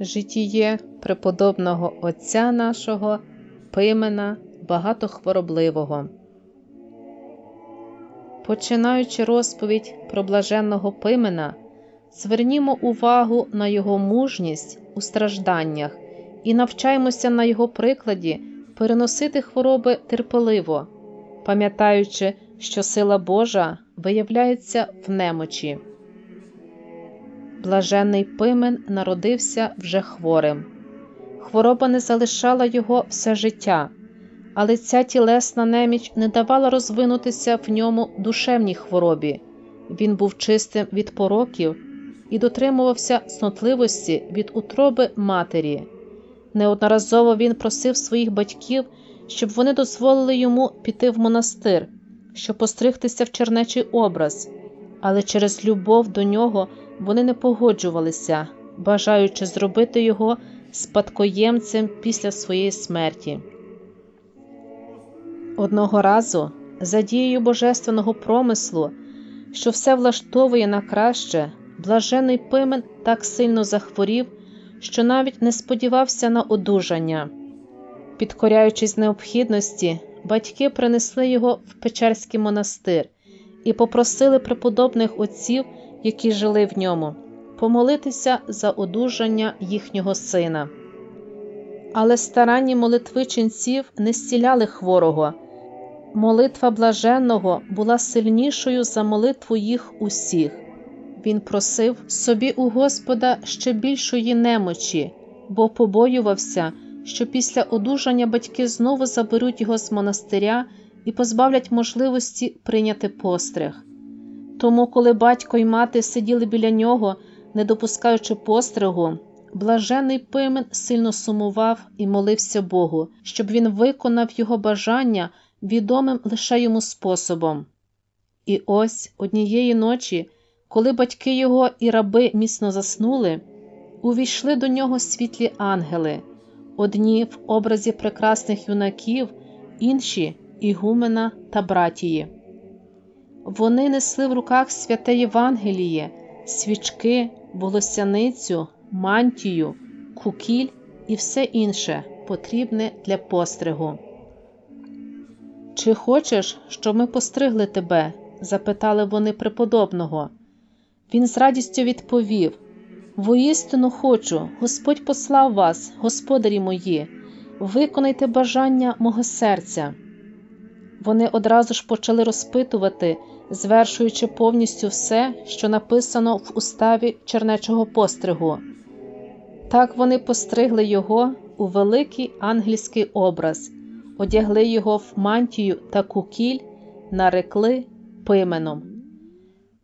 Житіє преподобного Отця нашого Пимена Багатохворобливого. Починаючи розповідь про блаженного Пимена, звернімо увагу на його мужність у стражданнях і навчаймося на його прикладі переносити хвороби терпеливо, пам'ятаючи, що сила Божа виявляється в немочі. Блаженний Пимен народився вже хворим. Хвороба не залишала його все життя, але ця тілесна неміч не давала розвинутися в ньому душевній хворобі. Він був чистим від пороків і дотримувався снотливості від утроби матері. Неодноразово він просив своїх батьків, щоб вони дозволили йому піти в монастир, щоб постригтися в чернечий образ, але через любов до нього вони не погоджувалися, бажаючи зробити його спадкоємцем після своєї смерті. Одного разу, за дією божественного промислу, що все влаштовує на краще, блажений Пимен так сильно захворів, що навіть не сподівався на одужання. Підкоряючись необхідності, батьки принесли його в Печерський монастир і попросили преподобних отців, які жили в ньому, помолитися за одужання їхнього сина. Але старанні молитви ченців не зціляли хворого. Молитва блаженного була сильнішою за молитву їх усіх. Він просив собі у Господа ще більшої немочі, бо побоювався, що після одужання батьки знову заберуть його з монастиря і позбавлять можливості прийняти постриг. Тому, коли батько й мати сиділи біля нього, не допускаючи постригу, блажений Пимен сильно сумував і молився Богу, щоб він виконав його бажання відомим лише йому способом. І ось однієї ночі, коли батьки його і раби міцно заснули, увійшли до нього світлі ангели, одні в образі прекрасних юнаків, інші ігумена та братії. Вони несли в руках святе Євангеліє, свічки, волосяницю, мантію, кукіль і все інше потрібне для постригу. Чи хочеш, щоб ми постригли тебе? запитали вони преподобного. Він з радістю відповів Воістину хочу, Господь послав вас, господарі мої, виконайте бажання мого серця. Вони одразу ж почали розпитувати, звершуючи повністю все, що написано в уставі чернечого постригу. Так вони постригли його у великий ангельський образ, одягли його в мантію та кукіль, нарекли пименом.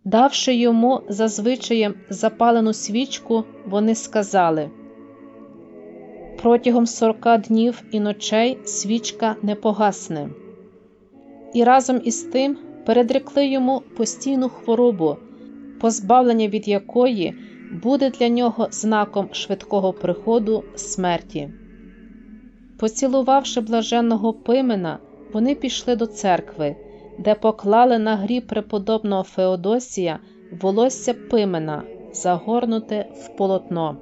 Давши йому зазвичаєм запалену свічку, вони сказали протягом сорока днів і ночей свічка не погасне. І разом із тим передрекли йому постійну хворобу, позбавлення від якої буде для нього знаком швидкого приходу смерті. Поцілувавши блаженного пимена, вони пішли до церкви, де поклали на гріб преподобного Феодосія волосся пимена, загорнуте в полотно.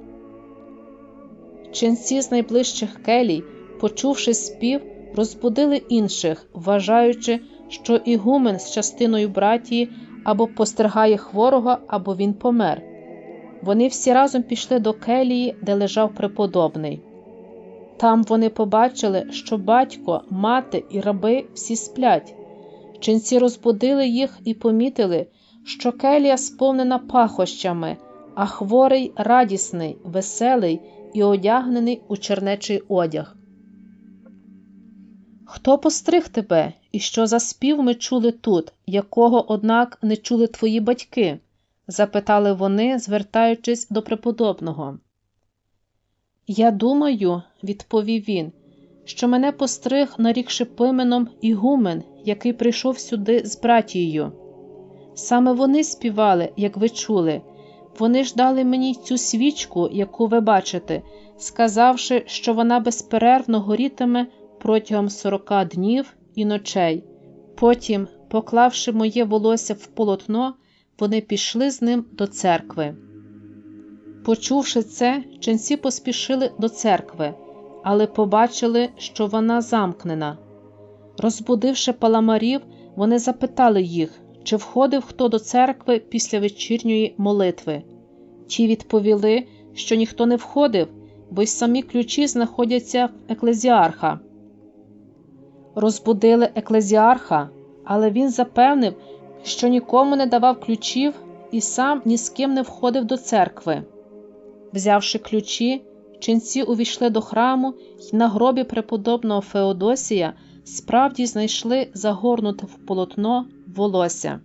Ченці з найближчих келій, почувши спів, розбудили інших, вважаючи, що ігумен з частиною братії або постерігає хворого, або він помер. Вони всі разом пішли до келії, де лежав преподобний. Там вони побачили, що батько, мати і раби всі сплять. Ченці розбудили їх і помітили, що келія сповнена пахощами, а хворий радісний, веселий і одягнений у чернечий одяг. Хто постриг тебе, і що за спів ми чули тут, якого, однак, не чули твої батьки? запитали вони, звертаючись до преподобного. Я думаю, відповів він, що мене постриг, нарікши пименом Ігумен, який прийшов сюди з братією. Саме вони співали, як ви чули, вони ж дали мені цю свічку, яку ви бачите, сказавши, що вона безперервно горітиме протягом сорока днів і ночей. Потім, поклавши моє волосся в полотно, вони пішли з ним до церкви. Почувши це, ченці поспішили до церкви, але побачили, що вона замкнена. Розбудивши паламарів, вони запитали їх, чи входив хто до церкви після вечірньої молитви. Ті відповіли, що ніхто не входив, бо й самі ключі знаходяться в еклезіарха. Розбудили еклезіарха, але він запевнив, що нікому не давав ключів і сам ні з ким не входив до церкви. Взявши ключі, ченці увійшли до храму і на гробі преподобного Феодосія справді знайшли загорнуте в полотно волосся.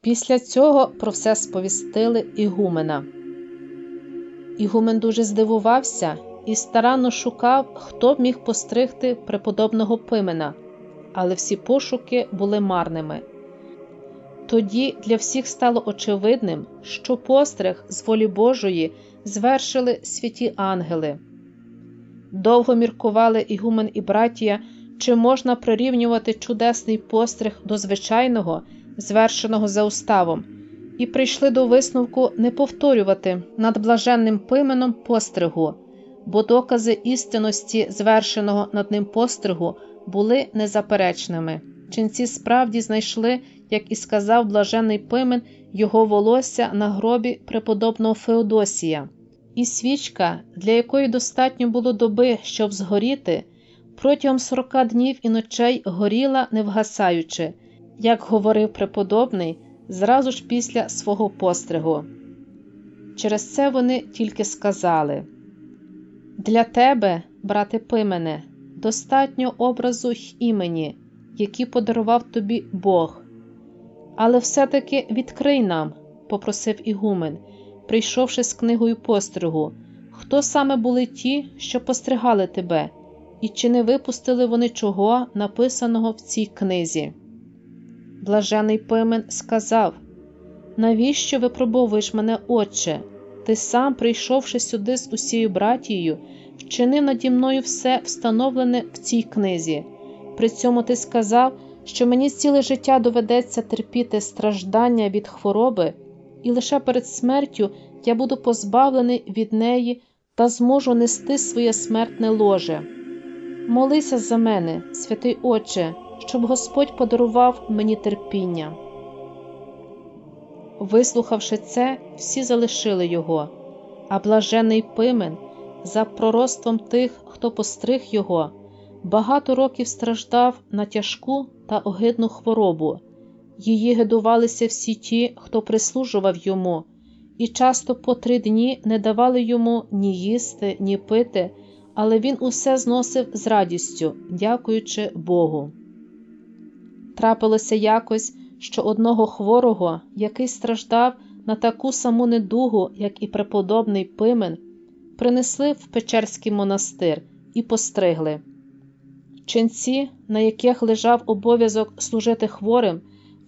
Після цього про все сповістили Ігумена. Ігумен дуже здивувався і старанно шукав, хто міг постригти преподобного пимена, але всі пошуки були марними. Тоді для всіх стало очевидним, що постриг з волі Божої звершили святі ангели. Довго міркували Ігумен і братія, чи можна прирівнювати чудесний постриг до звичайного, звершеного за уставом, і прийшли до висновку не повторювати над блаженним пименом постригу, бо докази істинності звершеного над ним постригу були незаперечними. Ченці справді знайшли, як і сказав блажений пимен, його волосся на гробі преподобного Феодосія, і свічка, для якої достатньо було доби, щоб згоріти, протягом сорока днів і ночей горіла, не вгасаючи, як говорив преподобний, зразу ж після свого постригу. Через це вони тільки сказали Для тебе, брате Пимене, достатньо образу й імені, які подарував тобі Бог. Але все-таки відкрий нам, попросив Ігумен, прийшовши з книгою постригу, хто саме були ті, що постригали тебе, і чи не випустили вони чого, написаного в цій книзі? Блажений Пимен сказав: Навіщо випробовуєш мене, Отче? Ти сам, прийшовши сюди з усією братією, вчинив наді мною все встановлене в цій книзі. При цьому ти сказав, що мені ціле життя доведеться терпіти страждання від хвороби, і лише перед смертю я буду позбавлений від неї та зможу нести своє смертне ложе. Молися за мене, святий Отче, щоб Господь подарував мені терпіння. Вислухавши це, всі залишили його, а блажений Пимен, за пророцтвом тих, хто постриг його, багато років страждав на тяжку та огидну хворобу. Її гидувалися всі ті, хто прислужував йому, і часто по три дні не давали йому ні їсти, ні пити, але він усе зносив з радістю, дякуючи Богу. Трапилося якось, що одного хворого, який страждав на таку саму недугу, як і преподобний Пимен, принесли в Печерський монастир і постригли. Ченці, на яких лежав обов'язок служити хворим,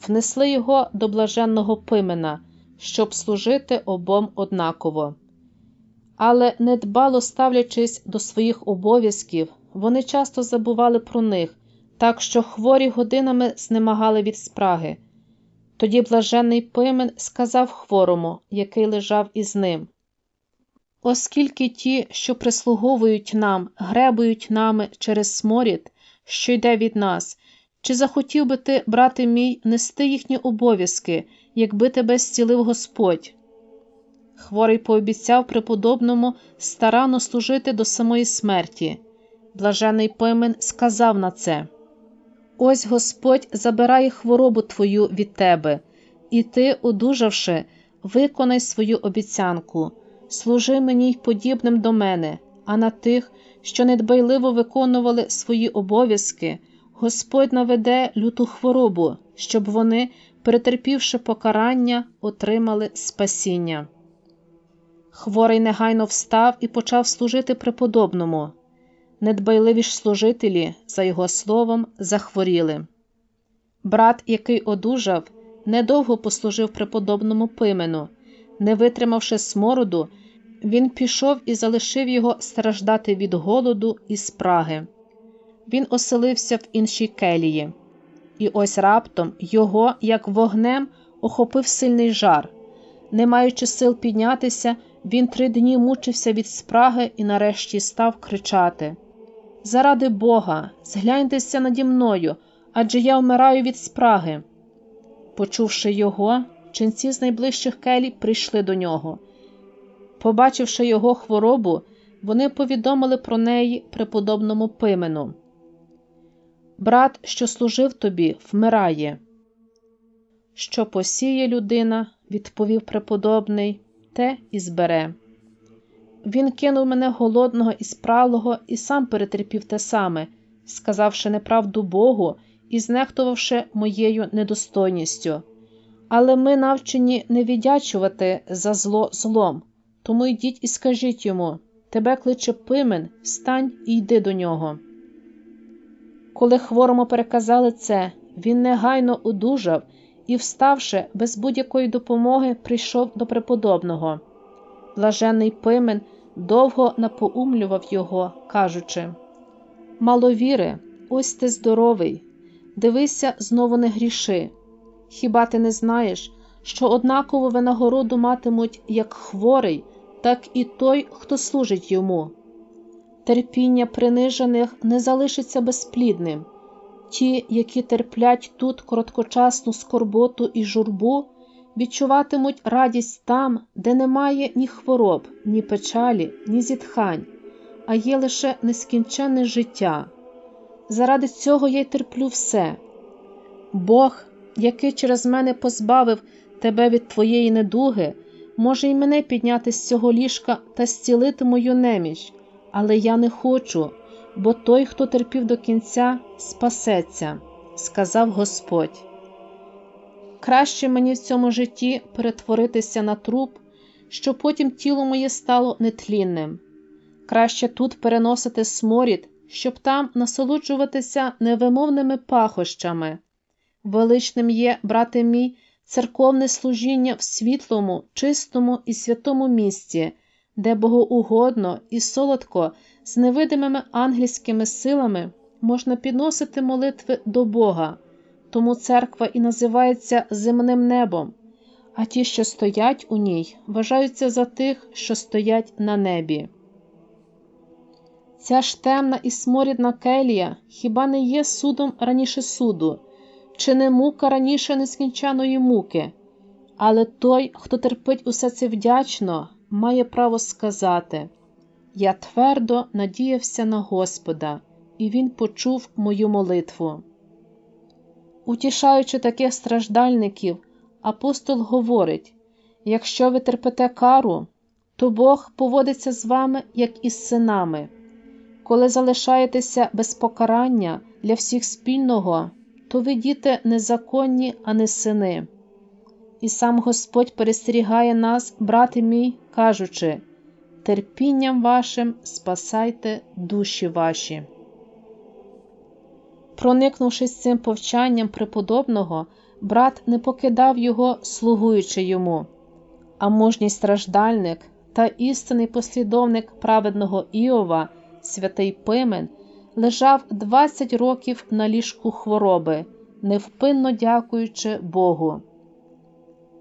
внесли його до блаженного пимена, щоб служити обом однаково. Але, недбало ставлячись до своїх обов'язків, вони часто забували про них, так що хворі годинами знемагали від спраги. Тоді блаженний пимен сказав хворому, який лежав із ним Оскільки ті, що прислуговують нам, гребують нами через сморід, що йде від нас, чи захотів би ти, брате мій, нести їхні обов'язки, якби тебе зцілив Господь? Хворий пообіцяв преподобному старанно служити до самої смерті. Блажений Пимен сказав на це Ось Господь забирає хворобу твою від тебе, і ти, одужавши, виконай свою обіцянку служи мені й подібним до мене, а на тих, що недбайливо виконували свої обов'язки, Господь наведе люту хворобу, щоб вони, перетерпівши покарання, отримали спасіння. Хворий негайно встав і почав служити преподобному. Недбайливі ж служителі, за його словом, захворіли. Брат, який одужав, недовго послужив преподобному пимену, не витримавши смороду, він пішов і залишив його страждати від голоду і спраги. Він оселився в іншій келії, і ось раптом його, як вогнем, охопив сильний жар. Не маючи сил піднятися, він три дні мучився від спраги і нарешті став кричати Заради Бога, згляньтеся наді мною, адже я вмираю від спраги. Почувши його, ченці з найближчих келій прийшли до нього. Побачивши його хворобу, вони повідомили про неї преподобному пимену. Брат, що служив тобі, вмирає. Що посіє людина, відповів преподобний, те і збере. Він кинув мене голодного і спралого і сам перетерпів те саме, сказавши неправду Богу і знехтувавши моєю недостойністю. Але ми навчені не віддячувати за зло злом, тому йдіть і скажіть йому тебе кличе пимен, встань і йди до нього. Коли хворому переказали це, він негайно одужав і, вставши, без будь-якої допомоги, прийшов до преподобного. Блажений пимен довго напоумлював його, кажучи Маловіри, ось ти здоровий, дивися, знову не гріши. Хіба ти не знаєш, що однакову винагороду матимуть як хворий, так і той, хто служить йому? Терпіння принижених не залишиться безплідним. Ті, які терплять тут короткочасну скорботу і журбу, відчуватимуть радість там, де немає ні хвороб, ні печалі, ні зітхань, а є лише нескінченне життя. Заради цього я й терплю все. Бог, який через мене позбавив тебе від твоєї недуги, може й мене підняти з цього ліжка та зцілити мою неміч, але я не хочу, бо той, хто терпів до кінця, спасеться, сказав Господь. Краще мені в цьому житті перетворитися на труп, щоб потім тіло моє стало нетлінним. Краще тут переносити сморід, щоб там насолоджуватися невимовними пахощами. Величним є, брате мій, церковне служіння в світлому, чистому і святому місці, де богоугодно і солодко з невидимими ангельськими силами можна підносити молитви до Бога, тому церква і називається земним небом, а ті, що стоять у ній, вважаються за тих, що стоять на небі. Ця ж темна і сморідна келія хіба не є судом раніше суду, чи не мука раніше нескінчаної муки, але той, хто терпить усе це вдячно, має право сказати Я твердо надіявся на Господа, і Він почув мою молитву. Утішаючи таких страждальників, апостол говорить якщо ви терпите кару, то Бог поводиться з вами, як із синами. Коли залишаєтеся без покарання для всіх спільного, то ви діти незаконні, а не сини. І сам Господь перестерігає нас, брате мій, кажучи терпінням вашим спасайте душі ваші. Проникнувшись цим повчанням преподобного, брат не покидав його, слугуючи йому, а мужній страждальник та істинний послідовник праведного Іова, святий Пимен, лежав 20 років на ліжку хвороби, невпинно дякуючи Богу.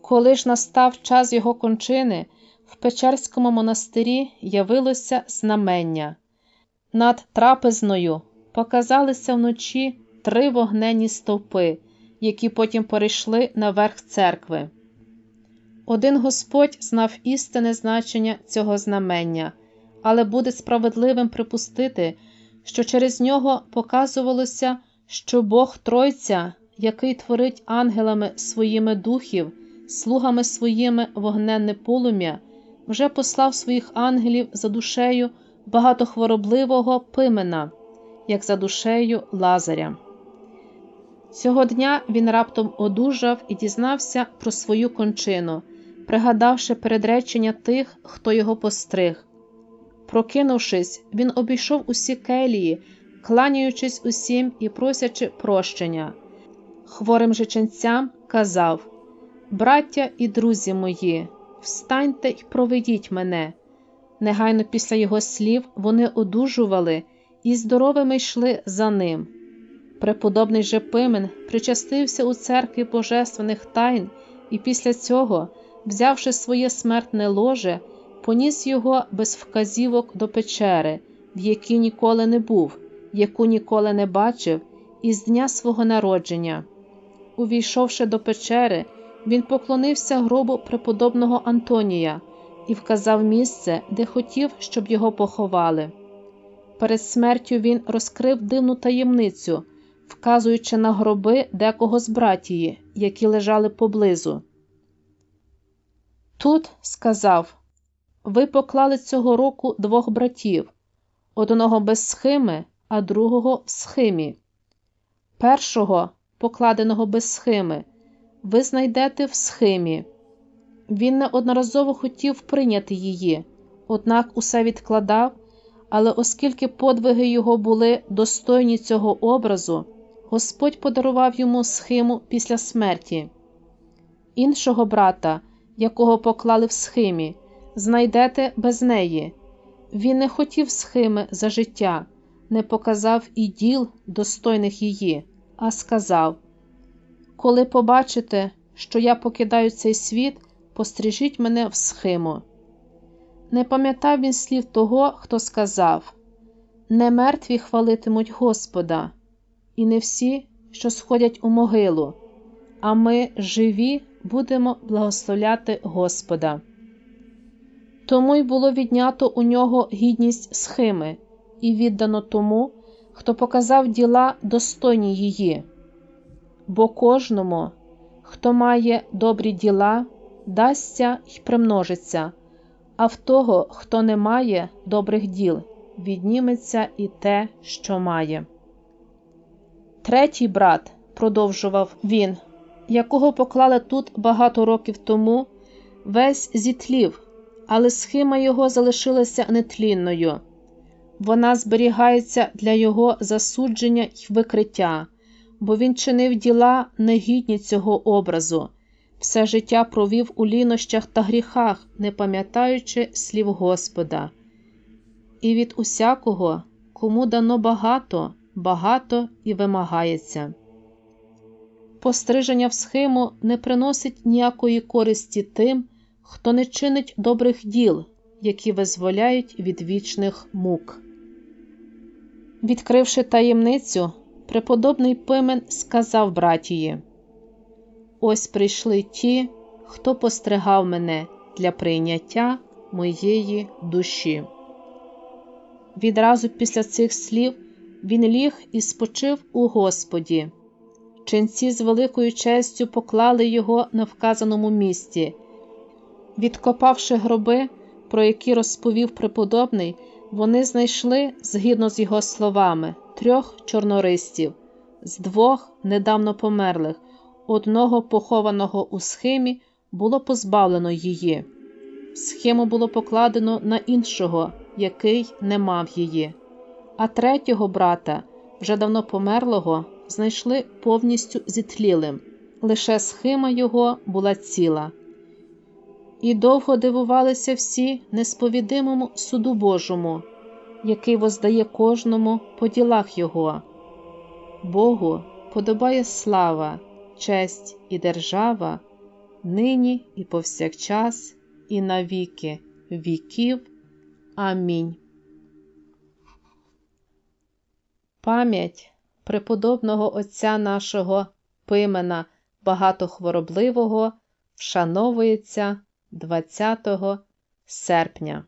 Коли ж настав час його кончини, в Печерському монастирі явилося знамення. Над трапезною показалися вночі три вогнені стовпи, які потім перейшли на верх церкви. Один Господь знав істинне значення цього знамення, але буде справедливим припустити, що через нього показувалося, що Бог Тройця, який творить ангелами своїми духів, слугами своїми вогненне полум'я, вже послав своїх ангелів за душею багатохворобливого пимена, як за душею Лазаря. Цього дня він раптом одужав і дізнався про свою кончину, пригадавши передречення тих, хто його постриг. Прокинувшись, він обійшов усі келії, кланяючись усім і просячи прощення. Хворим жиченцям казав Браття і друзі мої, встаньте й проведіть мене. Негайно після його слів вони одужували і здоровими йшли за ним. Преподобний же Пимен причастився у церкві божественних тайн і після цього, взявши своє смертне ложе, поніс його без вказівок до печери, в якій ніколи не був, яку ніколи не бачив, із дня свого народження. Увійшовши до печери, він поклонився гробу преподобного Антонія і вказав місце, де хотів, щоб його поховали. Перед смертю він розкрив дивну таємницю, вказуючи на гроби декого з братії, які лежали поблизу. Тут сказав ви поклали цього року двох братів, одного без схими, а другого в схимі. Першого, покладеного без схими, ви знайдете в схимі. Він неодноразово хотів прийняти її, однак усе відкладав, але оскільки подвиги його були достойні цього образу, Господь подарував йому схиму після смерті. Іншого брата, якого поклали в схимі, знайдете без неї. Він не хотів схими за життя, не показав і діл, достойних її, а сказав: Коли побачите, що я покидаю цей світ, пострижіть мене в схиму. Не пам'ятав він слів того, хто сказав: Не мертві хвалитимуть Господа, і не всі, що сходять у могилу, а ми, живі, будемо благословляти Господа. Тому й було віднято у нього гідність схими і віддано тому, хто показав діла достойні її. Бо кожному, хто має добрі діла, дасться й примножиться, а в того, хто не має добрих діл, відніметься і те, що має. Третій брат, продовжував він, якого поклали тут багато років тому, весь зітлів, але схима його залишилася нетлінною. Вона зберігається для його засудження й викриття, бо він чинив діла негідні цього образу, все життя провів у лінощах та гріхах, не пам'ятаючи слів Господа. І від усякого, кому дано багато, багато і вимагається. Постриження в схиму не приносить ніякої користі тим, хто не чинить добрих діл, які визволяють від вічних мук. Відкривши таємницю, преподобний Пимен сказав братії: Ось прийшли ті, хто постригав мене для прийняття моєї душі. Відразу після цих слів він ліг і спочив у Господі. Ченці з великою честю поклали його на вказаному місці. Відкопавши гроби, про які розповів преподобний, вони знайшли, згідно з його словами, трьох чорнористів, з двох недавно померлих, одного похованого у схимі було позбавлено її. Схему було покладено на іншого, який не мав її, а третього брата, вже давно померлого, знайшли повністю зітлілим, лише схима його була ціла. І довго дивувалися всі несповідимому суду Божому, який воздає кожному по ділах Його. Богу подобає слава, честь і держава, нині і повсякчас, і на віки віків. Амінь. Пам'ять преподобного Отця нашого Пимена Багатохворобливого вшановується 20 серпня.